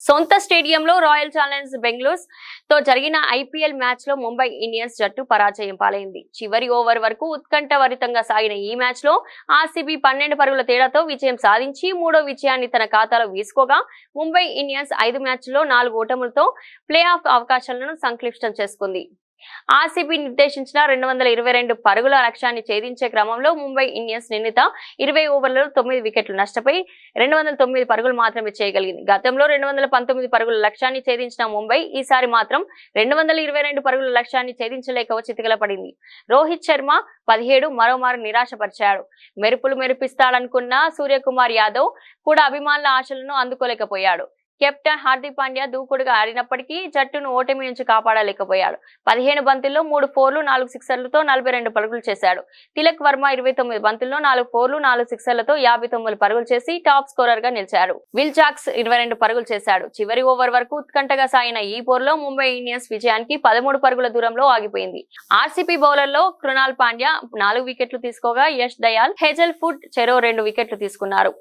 సొంత స్టేడియంలో royal challenge Bengaluru తో జరిగిన ఐపీఎల్ మ్యాచ్లో ముంబై ఇండియన్స్ జట్టు పరాజయం పాలైంది. చివరి ఓవర్ వరకు ఉత్కంఠభరితంగా సాగిన ఈ మ్యాచ్లో ఆర్సీబీ పన్నెండు పరుగుల తేడాతో విజయం సాధించి మూడో విజయాన్ని తన ఖాతాలో వేసుకోగా ముంబై ఇండియన్స్ ఐదు మ్యాచ్ల్లో నాలుగు ఓటములతో ప్లే ఆఫ్ అవకాశాలను సంక్లిష్టం చేసుకుంది. ఆర్సీబీ నిర్దేశించిన రెండు వందల ఇరవై రెండు పరుగుల లక్ష్యాన్ని ఛేదించే క్రమంలో ముంబై ఇండియన్స్ నిర్ణీత ఇరవై ఓవర్లలో తొమ్మిది వికెట్లు నష్టపోయి రెండు వందల తొమ్మిది పరుగులు మాత్రమే చేయగలిగింది. గతంలో రెండు వందల పంతొమ్మిది పరుగుల లక్ష్యాన్ని ఛేదించిన ముంబై ఈసారి మాత్రం రెండు వందల ఇరవై రెండు పరుగుల లక్ష్యాన్ని ఛేదించలేక చితికిలపడింది రోహిత్ శర్మ పదిహేడు మరోమారు నిరాశపరిచాడు. మెరుపులు మెరిపిస్తాడనుకున్న సూర్యకుమార్ యాదవ్ కూడా అభిమానుల ఆశలను అందుకోలేకపోయాడు. కెప్టెన్ హార్దిక్ పాండ్యా దూకుడుగా ఆడినప్పటికీ జట్టును ఓటమి నుంచి కాపాడలేకపోయాడు. పదిహేను బంతుల్లో మూడు ఫోర్లు నాలుగు సిక్సర్లతో నలభై రెండు పరుగులు చేశాడు. తిలక్ వర్మ ఇరవై తొమ్మిది బంతుల్లో నాలుగు ఫోర్లు నాలుగు సిక్సర్లతో యాభై తొమ్మిది పరుగులు చేసి టాప్ స్కోరర్గా నిలిచాడు. విల్ జాక్స్ ఇరవై రెండు పరుగులు చేశాడు. చివరి ఓవర్ వరకు ఉత్కంఠగా సాగిన ఈ పోరులో ముంబై ఇండియన్స్ విజయానికి పదమూడు పరుగుల దూరంలో ఆగిపోయింది. ఆర్సీపీ బౌలర్లో కృణాల్ పాండ్యా నాలుగు వికెట్లు తీసుకోగా యష్ దయాల్ హెజల్ ఫుడ్ చెరో రెండు వికెట్లు తీసుకున్నారు.